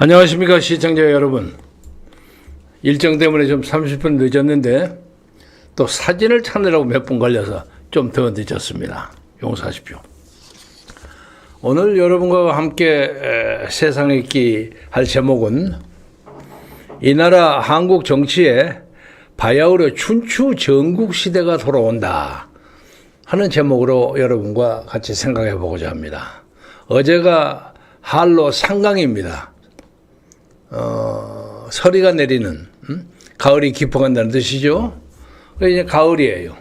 안녕하십니까 시청자 여러분. 일정 때문에 좀 30분 늦었는데 또 사진을 찾느라고 몇 분 걸려서 좀 더 늦었습니다. 용서하십시오. 오늘 여러분과 함께 에, 세상 읽기 할 제목은 이 나라 한국 정치에 바야흐로 춘추 전국 시대가 돌아온다 하는 제목으로 여러분과 같이 생각해 보고자 합니다. 어제가 한로 상강입니다. 어, 서리가 내리는 음? 가을이 깊어간다는 뜻이죠. 이제 가을이에요.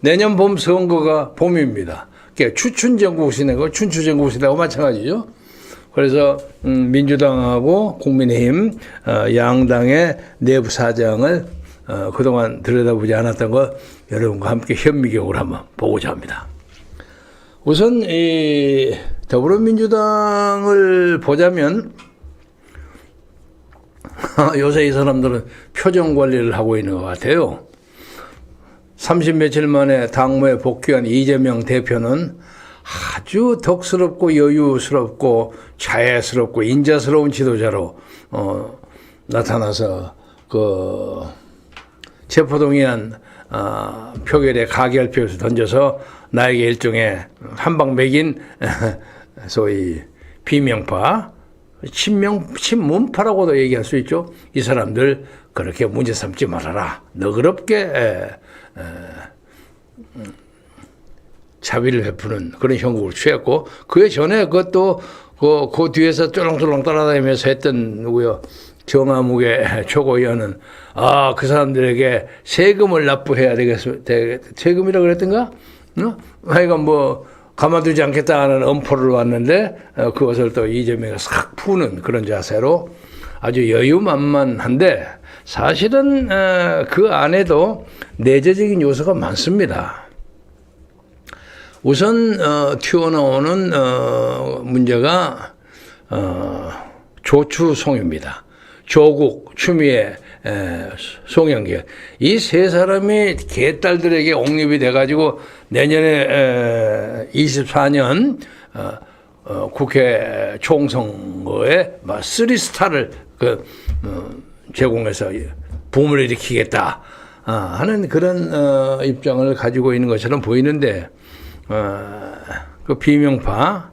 내년 봄 선거가 봄입니다. 그게 추춘전국시대고 춘추전국시대하고 마찬가지죠. 그래서 음, 민주당하고 국민의힘 어, 양당의 내부 사정을 어, 그동안 들여다보지 않았던 거 여러분과 함께 현미경으로 한번 보고자 합니다. 우선 이 더불어민주당을 보자면 요새 이 사람들은 표정 관리를 하고 있는 것 같아요. 30 며칠 만에 당무에 복귀한 이재명 대표는 아주 덕스럽고 여유스럽고 자애스럽고 인자스러운 지도자로 어, 나타나서 그 체포동의안 어, 표결에 가결표에서 던져서 나에게 일종의 한방 맥인 소위 비명파 친명 친문파라고도 얘기할 수 있죠. 이 사람들 그렇게 문제 삼지 말아라. 너그럽게 에, 에, 음, 자비를 베푸는 그런 형국을 취했고 그 전에 그것도 그, 그 뒤에서 쫄랑쫄랑 따라다니면서 했던 누구요 정화무게 최고위원은 아 그 사람들에게 세금을 납부해야 되겠어 되, 세금이라 그랬던가? 어? 하여간 뭐 가만두지 않겠다 하는 엄포를 왔는데 어, 그것을 또 이재명이 싹 푸는 그런 자세로 아주 여유만만한데 사실은 어, 그 안에도 내재적인 요소가 많습니다. 우선 어, 튀어나오는 어, 문제가 어, 조추송입니다. 조국, 추미애, 에, 송영길. 이 세 사람이 개딸들에게 옹립이 돼가지고 내년에 에, 24년 어, 어, 국회 총선거에 막 쓰리 스타를 그 어, 제공해서 붐을 일으키겠다 아, 하는 그런 어, 입장을 가지고 있는 것처럼 보이는데 어, 그 비명파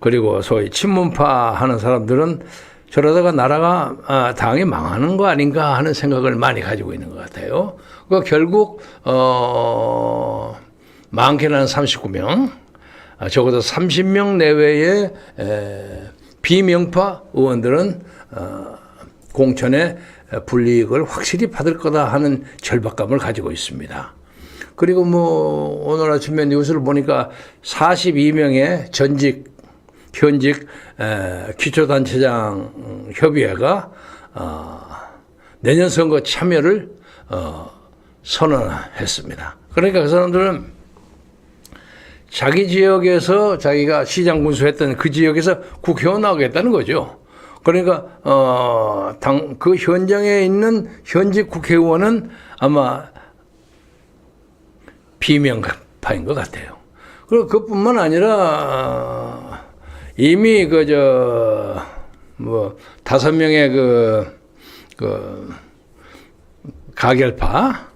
그리고 소위 친문파 하는 사람들은 저러다가 나라가 아, 당이 망하는 거 아닌가 하는 생각을 많이 가지고 있는 것 같아요. 그 결국 어, 많게는 한 39명, 아, 적어도 30명 내외의 에, 비명파 의원들은 어, 공천의 불이익을 확실히 받을 거다 하는 절박감을 가지고 있습니다. 그리고 뭐 오늘 아침에 뉴스를 보니까 42명의 전직 현직 에, 기초단체장 협의회가 어, 내년 선거 참여를 어, 선언했습니다. 그러니까 그 사람들은 자기 지역에서 자기가 시장 군수했던 그 지역에서 국회의원 나오겠다는 거죠. 그러니까 어, 당, 그 현장에 있는 현직 국회의원은 아마 비명파인 것 같아요. 그리고 그뿐만 아니라 이미 그 저 뭐 다섯 명의 그, 그 가결파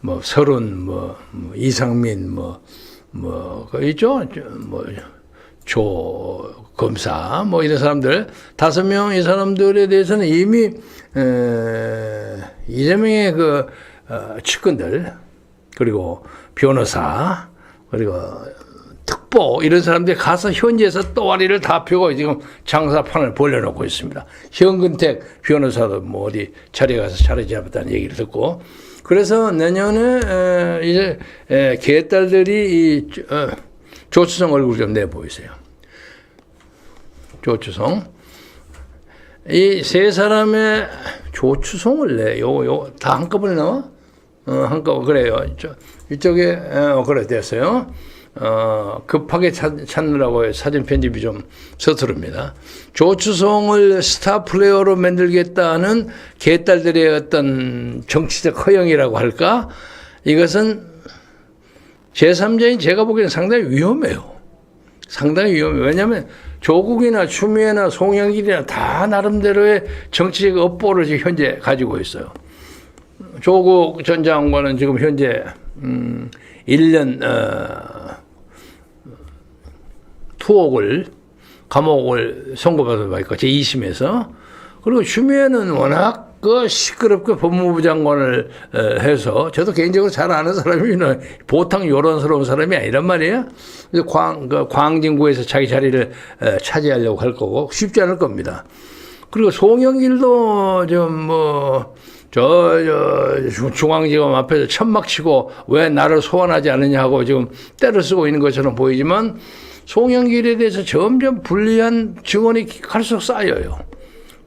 뭐 서른 뭐, 뭐 이상민 뭐뭐그 있죠? 뭐조 검사 뭐 이런 사람들. 다섯 명 이 사람들에 대해서는 이미 에, 이재명의 그 어, 측근들 그리고 변호사 그리고 특보 이런 사람들이 가서 현지에서 또아리를 다 펴고 지금 장사판을 벌려놓고 있습니다. 현근택 변호사도 뭐 어디 자리에 가서 자리 잡았다는 얘기를 듣고 그래서 내년에 에, 이제 에, 개딸들이 이 어, 조추성 얼굴 좀 내보이세요. 조추성 이 세 사람의 조추성을 내. 요, 요, 다 한꺼번에 나와? 어, 한꺼번에, 그래요. 저, 이쪽에, 어, 그래, 됐어요. 어, 급하게 찾, 찾느라고 사진 편집이 좀 서투릅니다. 조추성을 스타 플레이어로 만들겠다는 개딸들의 어떤 정치적 허영이라고 할까? 이것은 제3자인 제가 보기에는 상당히 위험해요. 상당히 위험해요. 왜냐하면 조국이나 추미애나 송영길이나 다 나름대로의 정치적 업보를 지금 현재 가지고 있어요. 조국 전 장관은 지금 현재 음 1년 어 투옥을 감옥을 선고받은 바 있고 제2심에서 그리고 추미애는 워낙 그 시끄럽게 법무부 장관을 어, 해서 저도 개인적으로 잘 아는 사람이는 보통 요런스러운 사람이 아니란 말이에요. 그래서 광, 그 광진구에서 자기 자리를 어, 차지하려고 할 거고 쉽지 않을 겁니다. 그리고 송영길도 좀 뭐, 저, 저, 중앙지검 앞에서 천막 치고 왜 나를 소환하지 않느냐 하고 지금 때를 쓰고 있는 것처럼 보이지만 송영길에 대해서 점점 불리한 증언이 갈수록 쌓여요.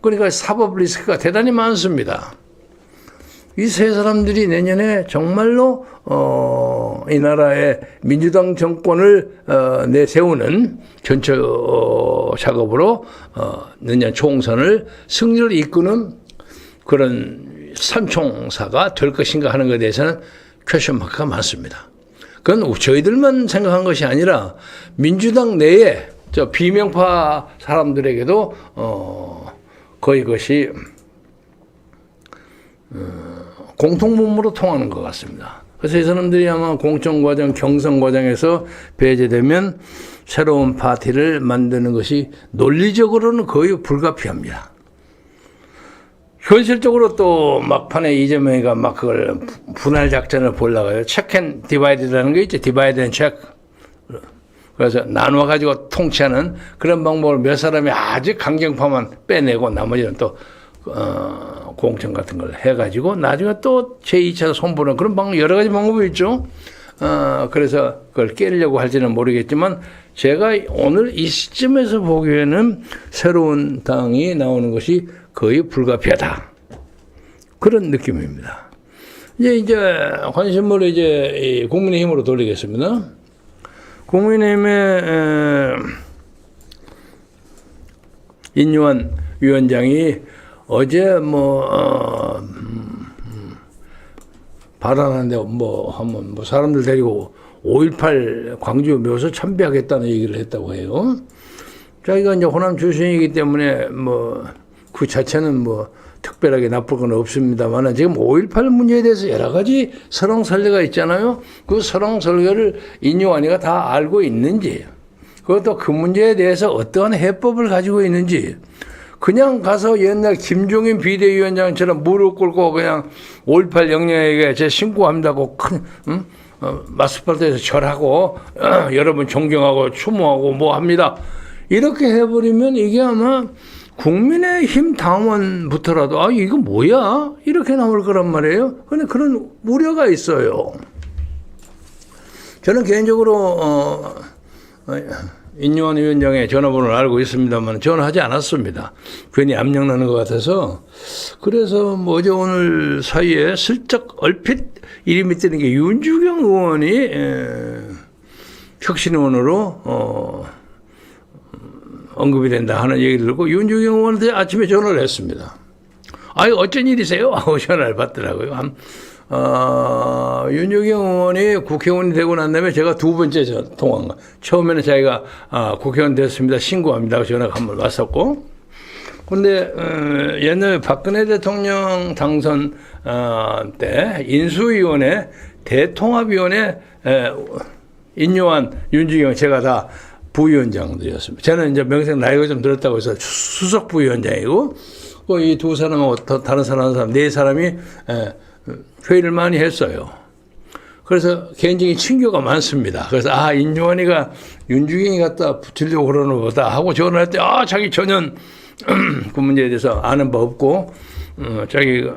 그러니까 사법 리스크가 대단히 많습니다. 이 세 사람들이 내년에 정말로 어, 이 나라의 민주당 정권을 어, 내세우는 전체 어, 작업으로 어, 내년 총선을 승리를 이끄는 그런 삼총사가 될 것인가 하는 것에 대해서는 퀘션 마크가 많습니다. 그건 저희들만 생각한 것이 아니라 민주당 내에 저 비명파 사람들에게도 어, 거의 그것이 어, 공통분모로 통하는 것 같습니다. 그래서 이 사람들이 아마 공천과정, 경선과정에서 배제되면 새로운 파티를 만드는 것이 논리적으로는 거의 불가피합니다. 현실적으로 또 막판에 이재명이가 막 그걸 분할 작전을 보려고 요. 체크앤 디바이드라는 게 있죠. 디바이드 앤 체크. 그래서 나누어 가지고 통치하는 그런 방법을 몇 사람이 아주 강경파만 빼내고 나머지는 또 어, 공천 같은 걸 해가지고 나중에 또 제2차 손보는 그런 방법 여러 가지 방법이 있죠. 어, 그래서 그걸 깨려고 할지는 모르겠지만 제가 오늘 이 시점에서 보기에는 새로운 당이 나오는 것이 거의 불가피하다. 그런 느낌입니다. 이제 이제 관심을 이제 이 국민의힘으로 돌리겠습니다. 국민의힘의 에, 인유한 위원장이 어제 뭐 어, 음, 음, 발언하는데 뭐 한번 뭐 사람들 데리고 5.18 광주 묘소 참배하겠다는 얘기를 했다고 해요. 자기가 이제 호남 출신이기 때문에 뭐 그 자체는 뭐 특별하게 나쁠 건 없습니다만 지금 5.18 문제에 대해서 여러 가지 설왕설래가 있잖아요. 그 설왕설래를 인유환이가 다 알고 있는지 그것도 그 문제에 대해서 어떠한 해법을 가지고 있는지 그냥 가서 옛날 김종인 비대위원장처럼 무릎 꿇고 그냥 5.18 영령에게 제 신고합니다고 큰 응? 어, 마스팔트에서 절하고 어, 여러분 존경하고 추모하고 뭐 합니다. 이렇게 해버리면 이게 아마 국민의힘 당원부터라도 아 이거 뭐야 이렇게 나올 거란 말이에요. 근데 그런 우려가 있어요. 저는 개인적으로 어, 어, 인유원 위원장의 전화번호를 알고 있습니다만 전화하지 않았습니다. 괜히 압력 나는 것 같아서 그래서 뭐 어제 오늘 사이에 슬쩍 얼핏 이름이 뜨는 게 윤주경 의원이 에, 혁신의원으로 어, 언급이 된다 하는 얘기를 듣고 윤주경 의원한테 아침에 전화를 했습니다. 아유 어쩐 일이세요? 하고 전화를 받더라고요. 한, 어, 윤주경 의원이 국회의원이 되고 난 다음에 제가 두 번째 전, 통화인 거. 처음에는 자기가 아, 국회의원 됐습니다. 신고합니다. 하고 전화가 한 번 왔었고. 근데 어, 옛날 박근혜 대통령 당선 어, 때 인수위원회 대통합위원회 에, 인요한 윤주경 제가 다 부위원장들이었습니다. 저는 이제 명색 나이가 좀 들었다고 해서 수석 부위원장이고 그이두 사람하고 더 다른 사람 사람 네 사람이 에, 회의를 많이 했어요. 그래서 개인적인 친교가 많습니다. 그래서 아 인요한이가 윤주경이 갖다 붙이려고 그러는 거다 하고 전화할 때 아 자기 전혀 그 문제에 대해서 아는 바 없고 어, 자기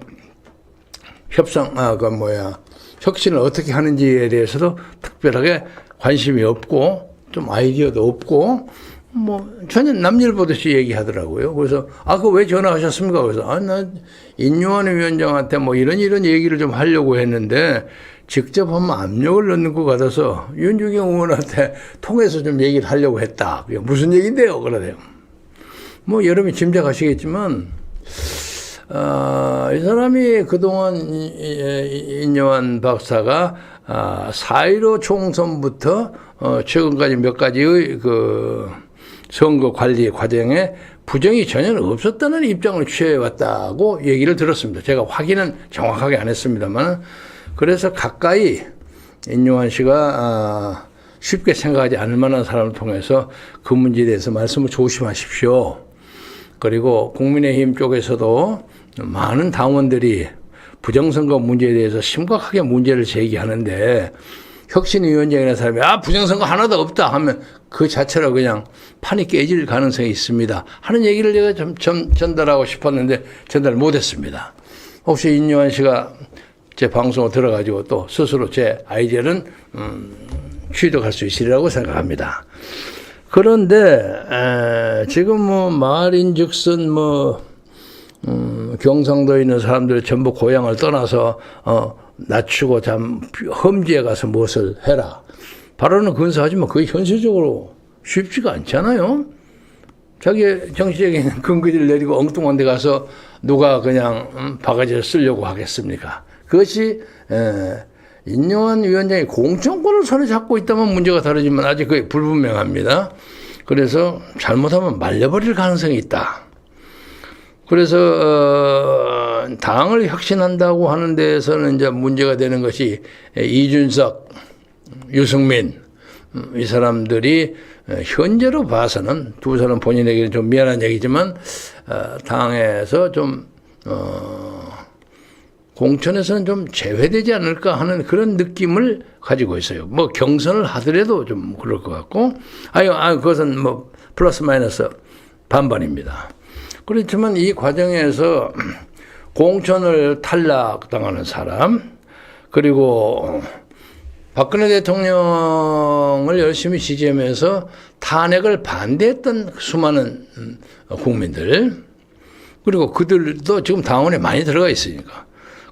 협상 아 그 뭐야 혁신을 어떻게 하는지에 대해서도 특별하게 관심이 없고 좀 아이디어도 없고 뭐 전혀 남일 보듯이 얘기하더라고요. 그래서 아 그 왜 전화하셨습니까? 그래서 아나 인유한 위원장한테 뭐 이런 이런 얘기를 좀 하려고 했는데 직접 하면 압력을 넣는 것 같아서 윤주경 의원한테 통해서 좀 얘기를 하려고 했다. 그게 무슨 얘기인데요? 그러대요. 뭐 여러분이 짐작하시겠지만 어, 이 사람이 그동안 인여한 박사가 아, 4.15 총선부터 어, 최근까지 몇 가지의 그 선거 관리 과정에 부정이 전혀 없었다는 입장을 취해왔다고 얘기를 들었습니다. 제가 확인은 정확하게 안 했습니다만 그래서 가까이 인용환 씨가 아, 쉽게 생각하지 않을 만한 사람을 통해서 그 문제에 대해서 말씀을 조심하십시오. 그리고 국민의힘 쪽에서도 많은 당원들이 부정선거 문제에 대해서 심각하게 문제를 제기하는데 혁신위원장이라는 사람이 아 부정선거 하나도 없다 하면 그 자체로 그냥 판이 깨질 가능성이 있습니다 하는 얘기를 제가 좀, 좀 전달하고 싶었는데 전달 못했습니다. 혹시 인요한 씨가 제 방송을 들어가지고 또 스스로 제 아이디어는 음, 취득할 수 있으리라고 생각합니다. 그런데 에, 지금 뭐 말인즉슨 뭐 음, 경상도에 있는 사람들이 전부 고향을 떠나서 어, 낮추고 잠 험지에 가서 무엇을 해라. 발언은 근사하지만 그게 현실적으로 쉽지가 않잖아요. 자기 정치적인 근거지를 내리고 엉뚱한 데 가서 누가 그냥 음, 바가지를 쓰려고 하겠습니까? 그것이 에, 인용한 위원장이 공천권을 손에 잡고 있다면 문제가 다르지만 아직 그게 불분명합니다. 그래서 잘못하면 말려버릴 가능성이 있다. 그래서 어, 당을 혁신한다고 하는 데에서는 이제 문제가 되는 것이 이준석, 유승민 음, 이 사람들이 현재로 봐서는 두 사람 본인에게는 좀 미안한 얘기지만 어, 당에서 좀 어, 공천에서는 좀 제외되지 않을까 하는 그런 느낌을 가지고 있어요. 뭐 경선을 하더라도 좀 그럴 것 같고, 아유, 아 그것은 뭐 플러스 마이너스 반반입니다. 그렇지만 이 과정에서 공천을 탈락당하는 사람, 그리고 박근혜 대통령을 열심히 지지하면서 탄핵을 반대했던 수많은 국민들, 그리고 그들도 지금 당원에 많이 들어가 있으니까.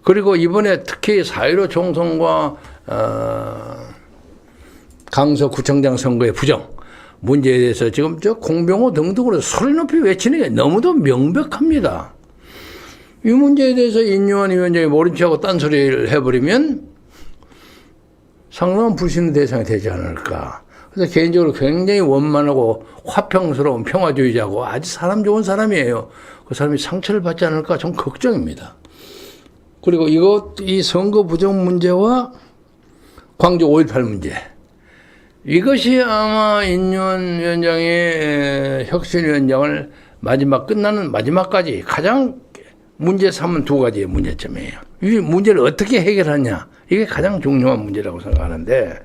그리고 이번에 특히 4.15 총선과 어, 강서구청장 선거의 부정 문제에 대해서 지금 저 공병호 등등으로 소리 높이 외치는 게 너무도 명백합니다. 이 문제에 대해서 인유한 위원장이 모른 척하고 딴소리를 해버리면 상당한 불신의 대상이 되지 않을까. 그래서 개인적으로 굉장히 원만하고 화평스러운 평화주의자고 아주 사람 좋은 사람이에요. 그 사람이 상처를 받지 않을까 좀 걱정입니다. 그리고 이것, 이 선거 부정 문제와 광주 5.18 문제. 이것이 아마 인윤 위원장의 혁신위원장을 마지막 끝나는 마지막까지 가장 문제 삼은 두 가지의 문제점이에요. 이 문제를 어떻게 해결하냐. 이게 가장 중요한 문제라고 생각하는데,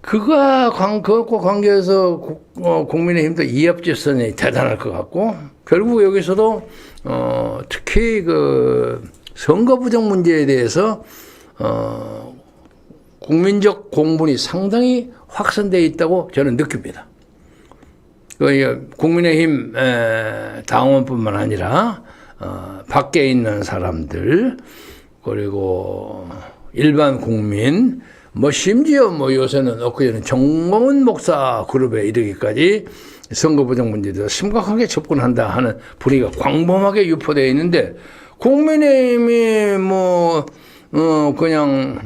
그가 관, 그것과 관계해서 국, 어, 국민의힘도 이합지선이 대단할 것 같고, 결국 여기서도, 어, 특히 그 선거 부정 문제에 대해서, 어, 국민적 공분이 상당히 확산되어 있다고 저는 느낍니다. 그 국민의힘 당원뿐만 아니라 어, 밖에 있는 사람들 그리고 일반 국민 뭐 심지어 뭐 요새는 엊그제는 정몽은 목사 그룹에 이르기까지 선거 부정 문제에 대해서 심각하게 접근한다 하는 분위기가 광범하게 유포되어 있는데 국민의힘이 뭐 어, 그냥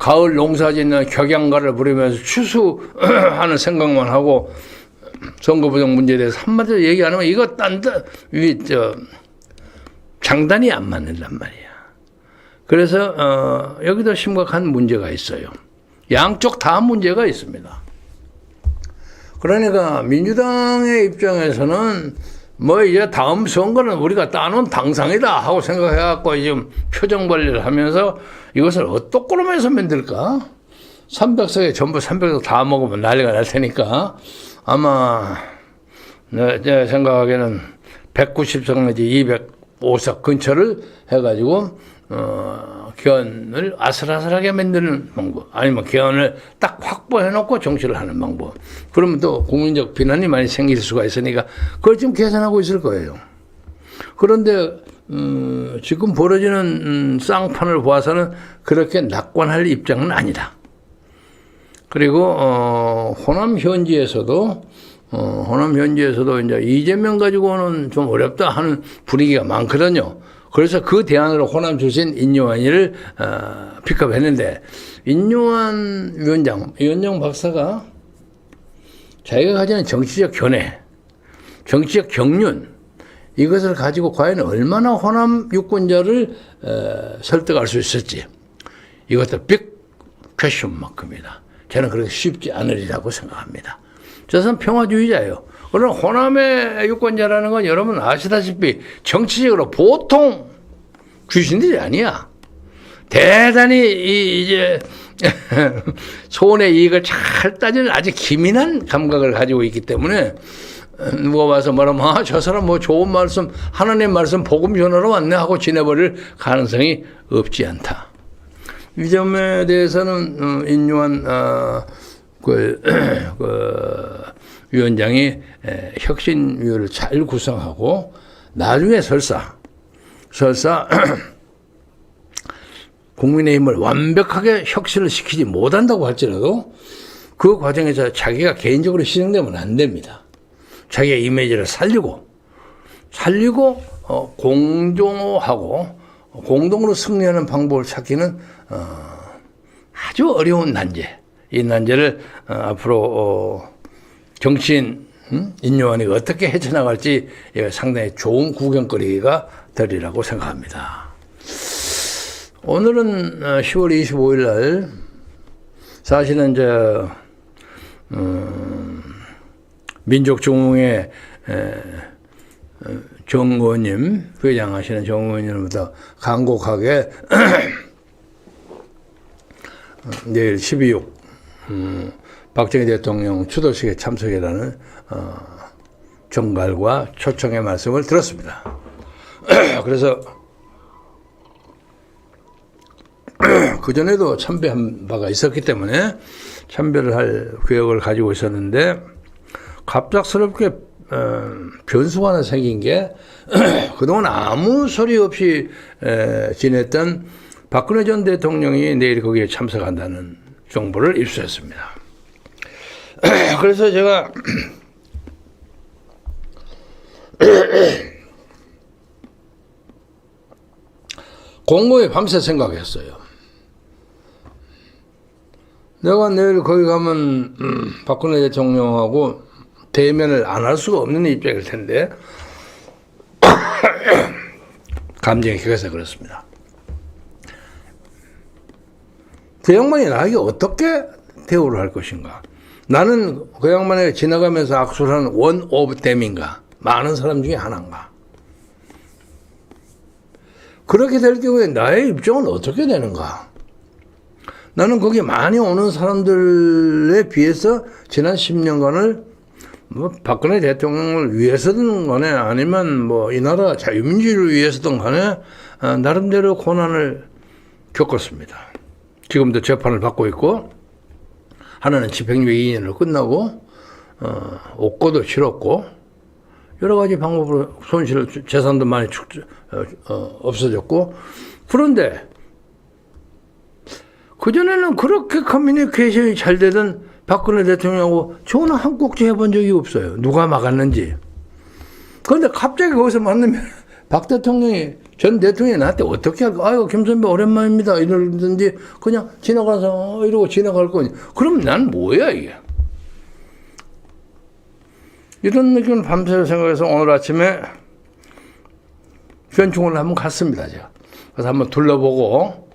가을 농사 짓는 격양가를 부리면서 추수하는 생각만 하고 선거 부정 문제에 대해서 한마디도 얘기 안 하면 이거 딴데 위저 장단이 안 맞는단 말이야. 그래서 어, 여기도 심각한 문제가 있어요. 양쪽 다 문제가 있습니다. 그러니까 민주당의 입장에서는 뭐 이제 다음 선거는 우리가 따놓은 당상이다 하고 생각해갖고 지금 표정 관리를 하면서 이것을 어떻게 해서 만들까? 300석에 전부 300석 다 먹으면 난리가 날 테니까 아마 내 생각하기에는 190석 내지 205석 근처를 해가지고 어, 견을 아슬아슬하게 만드는 방법 아니면 견을 딱 확보해 놓고 정치를 하는 방법 그러면 또 국민적 비난이 많이 생길 수가 있으니까 그걸 지금 계산하고 있을 거예요. 그런데 음, 지금 벌어지는 음, 쌍판을 보아서는 그렇게 낙관할 입장은 아니다. 그리고 어, 호남 현지에서도 어, 호남 현지에서도 이제 이재명 가지고는 좀 어렵다 하는 분위기가 많거든요. 그래서 그 대안으로 호남 출신 인요한이를 어, 픽업했는데 인요한 위원장, 위원장 박사가 자기가 가지는 정치적 견해, 정치적 경륜 이것을 가지고 과연 얼마나 호남 유권자를 어, 설득할 수 있을지 이것도 빅 퀘션만큼이다. 저는 그렇게 쉽지 않으리라고 생각합니다. 저는 평화주의자예요. 그러나 호남의 유권자라는 건 여러분 아시다시피 정치적으로 보통 귀신들이 아니야. 대단히 이, 이제 소원의 이익을 잘 따지는 아주 기민한 감각을 가지고 있기 때문에 누가 와서 말하면 아, 저 사람 뭐 좋은 말씀 하나님 말씀 복음 전하러 왔네 하고 지내버릴 가능성이 없지 않다. 이 점에 대해서는 어, 인유한 어, 그, 그 위원장이 에, 혁신위를 잘 구성하고 나중에 설사 설사 국민의힘을 완벽하게 혁신을 시키지 못한다고 할지라도 그 과정에서 자기가 개인적으로 희생되면 안 됩니다. 자기의 이미지를 살리고 살리고 어, 공존하고 공동으로 승리하는 방법을 찾기는 어, 아주 어려운 난제. 이 난제를 어, 앞으로 어, 정치인 음? 인요한이 어떻게 헤쳐나갈지 예, 상당히 좋은 구경거리가 되리라고 생각합니다. 오늘은 어, 10월 25일 날 사실은 저 음, 민족중흥회 정 의원님 회장 하시는 정 의원님보다 간곡하게 내일 12.6 음, 박정희 대통령 추도식에 참석이라는 어, 정갈과 초청의 말씀을 들었습니다. 그래서 그 전에도 참배한 바가 있었기 때문에 참배를 할 계획을 가지고 있었는데 갑작스럽게 어, 변수가 하나 생긴 게 그동안 아무 소리 없이 에, 지냈던 박근혜 전 대통령이 내일 거기에 참석한다는 정보를 입수했습니다. 그래서 제가 공모에 밤새 생각했어요. 내가 내일 거기 가면 음, 박근혜 대통령하고 대면을 안 할 수가 없는 입장일 텐데 감정이 격해서 그렇습니다. 그 양반이 나에게 어떻게 대우를 할 것인가? 나는 그 양반에게 지나가면서 악수를 하는 원 오브 댐인가? 많은 사람 중에 하나인가? 그렇게 될 경우에 나의 입장은 어떻게 되는가? 나는 거기 많이 오는 사람들에 비해서 지난 10년간을 뭐 박근혜 대통령을 위해서든 간에 아니면 뭐 이 나라 자유민주주의를 위해서든 간에 어, 나름대로 고난을 겪었습니다. 지금도 재판을 받고 있고 하나는 집행유예 2년을 끝나고 어, 옥고도 치렀고 여러 가지 방법으로 손실을 재산도 많이 축, 어, 어, 없어졌고 그런데 그전에는 그렇게 커뮤니케이션이 잘 되던 박근혜 대통령하고 전화 한 꼭지 해본 적이 없어요. 누가 막았는지. 그런데 갑자기 거기서 만나면 박 대통령이 전 대통령이 나한테 어떻게 할까? 아유, 김 선배 오랜만입니다. 이러든지 그냥 지나가서 이러고 지나갈 거니. 그럼 난 뭐야, 이게? 이런 느낌을 밤새 생각해서 오늘 아침에 현충을 한번 갔습니다, 제가. 그래서 한번 둘러보고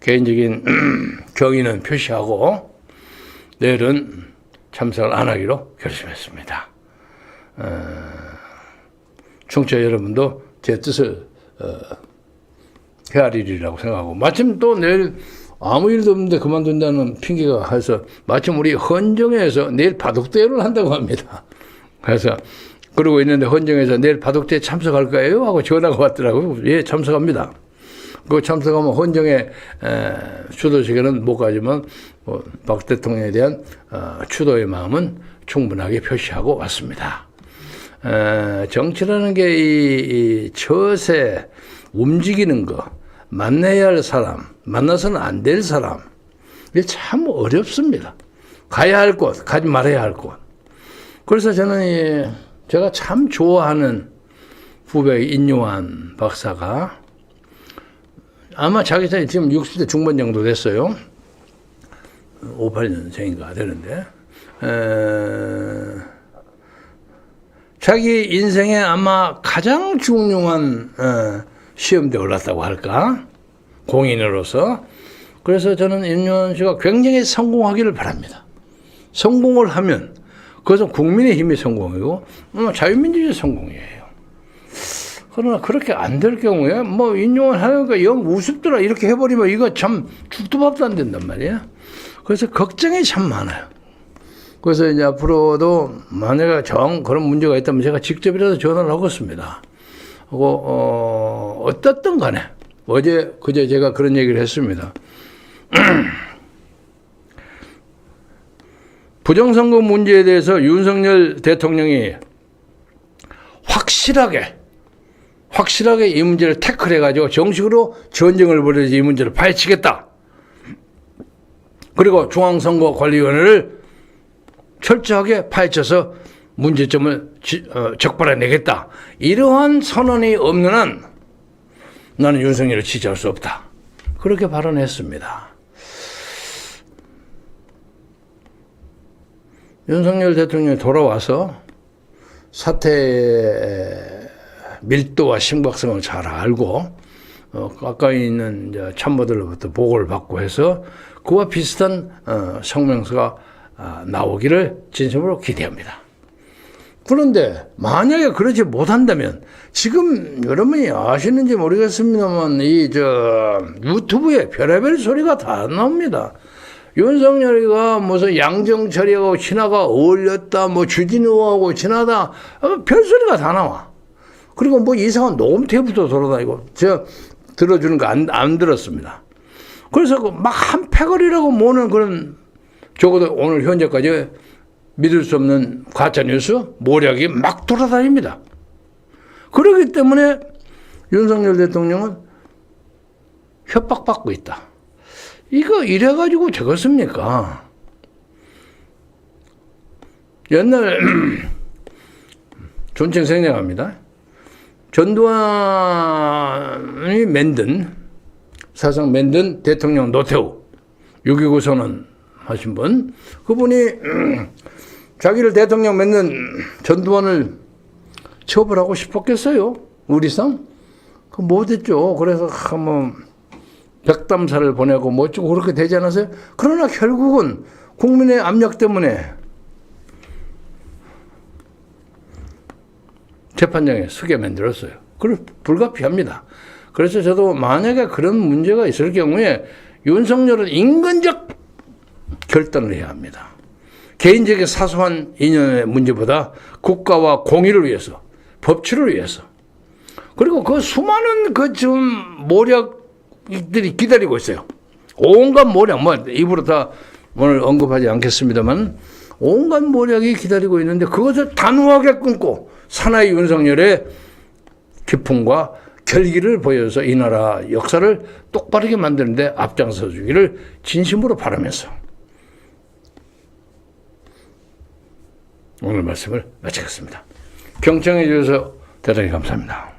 개인적인 경의는 표시하고 내일은 참석을 안 하기로 결심했습니다. 어, 청취자 여러분도 제 뜻을 어, 헤아리리라고 생각하고 마침 또 내일 아무 일도 없는데 그만둔다는 핑계가 해서 마침 우리 헌정에서 내일 바둑대회를 한다고 합니다. 그래서 그러고 있는데 헌정에서 내일 바둑대회 참석할 거예요? 하고 전화가 왔더라고요. 예, 참석합니다. 그 참석하면 헌정의 추도식에는 못 가지만 뭐, 박 대통령에 대한 어, 추도의 마음은 충분하게 표시하고 왔습니다. 에, 정치라는 게 이, 이 처세 움직이는 거 만나야 할 사람 만나서는 안 될 사람 이게 참 어렵습니다. 가야 할 곳, 가지 말아야 할 곳. 그래서 저는 이 제가 참 좋아하는 후배 인요한 박사가 아마 자기 나이 지금 60대 중반 정도 됐어요. 58년생인가 되는데 에, 자기 인생에 아마 가장 중요한 어, 시험대 올랐다고 할까 공인으로서 그래서 저는 윤여원 씨가 굉장히 성공하기를 바랍니다. 성공을 하면 그것은 국민의 힘이 성공이고 어, 자유민주주의 성공이에요. 그러나 그렇게 안 될 경우에 뭐 인용을 하니까 영 우습더라 이렇게 해버리면 이거 참 죽도 밥도 안 된단 말이야. 그래서 걱정이 참 많아요. 그래서 이제 앞으로도 만약에 정 그런 문제가 있다면 제가 직접이라도 전화를 하겠습니다. 하고 어, 어떻든 간에 어제 그제 제가 그런 얘기를 했습니다. 부정선거 문제에 대해서 윤석열 대통령이 확실하게 확실하게 이 문제를 태클해가지고 정식으로 전쟁을 벌여서 이 문제를 파헤치겠다. 그리고 중앙선거관리위원회를 철저하게 파헤쳐서 문제점을 지, 어, 적발해내겠다. 이러한 선언이 없는 한 나는 윤석열을 지지할 수 없다. 그렇게 발언했습니다. 윤석열 대통령이 돌아와서 사태의 밀도와 심각성을 잘 알고 어, 가까이 있는 참모들로부터 보고를 받고 해서 그와 비슷한 어, 성명서가 아, 나오기를 진심으로 기대합니다. 그런데 만약에 그러지 못한다면 지금 여러분이 아시는지 모르겠습니다만 이 저 유튜브에 별의별 소리가 다 나옵니다. 윤석열이가 무슨 양정철이하고 친하가 어울렸다, 뭐 주진우하고 친하다, 어, 별소리가 다 나와. 그리고 뭐 이상한 녹음 테이프도 돌아다니고, 제가 들어주는 거 안, 안 들었습니다. 그래서 그막한 패거리라고 모는 그런, 적어도 오늘 현재까지 믿을 수 없는 가짜뉴스, 모략이 막 돌아다닙니다. 그렇기 때문에 윤석열 대통령은 협박받고 있다. 이거 이래가지고 되겠습니까? 옛날 존칭 생략합니다. 전두환이 만든 사상 만든 대통령 노태우 6.29 선언 하신 분 그분이 자기를 대통령 만든 전두환을 처벌하고 싶었겠어요? 우리상? 그 못했죠. 그래서 한번 백담사를 보내고 뭐 어쩌고 그렇게 되지 않았어요? 그러나 결국은 국민의 압력 때문에 재판장에 서게 만들었어요. 그걸 불가피합니다. 그래서 저도 만약에 그런 문제가 있을 경우에 윤석열은 인간적 결단을 해야 합니다. 개인적인 사소한 인연의 문제보다 국가와 공의를 위해서, 법치를 위해서, 그리고 그 수많은 그 지금 모략들이 기다리고 있어요. 온갖 모략, 뭐 입으로 다 오늘 언급하지 않겠습니다만 온갖 모략이 기다리고 있는데 그것을 단호하게 끊고 사나이 윤석열의 기풍과 결기를 보여서 이 나라 역사를 똑바르게 만드는데 앞장서 주기를 진심으로 바라면서 오늘 말씀을 마치겠습니다. 경청해 주셔서 대단히 감사합니다.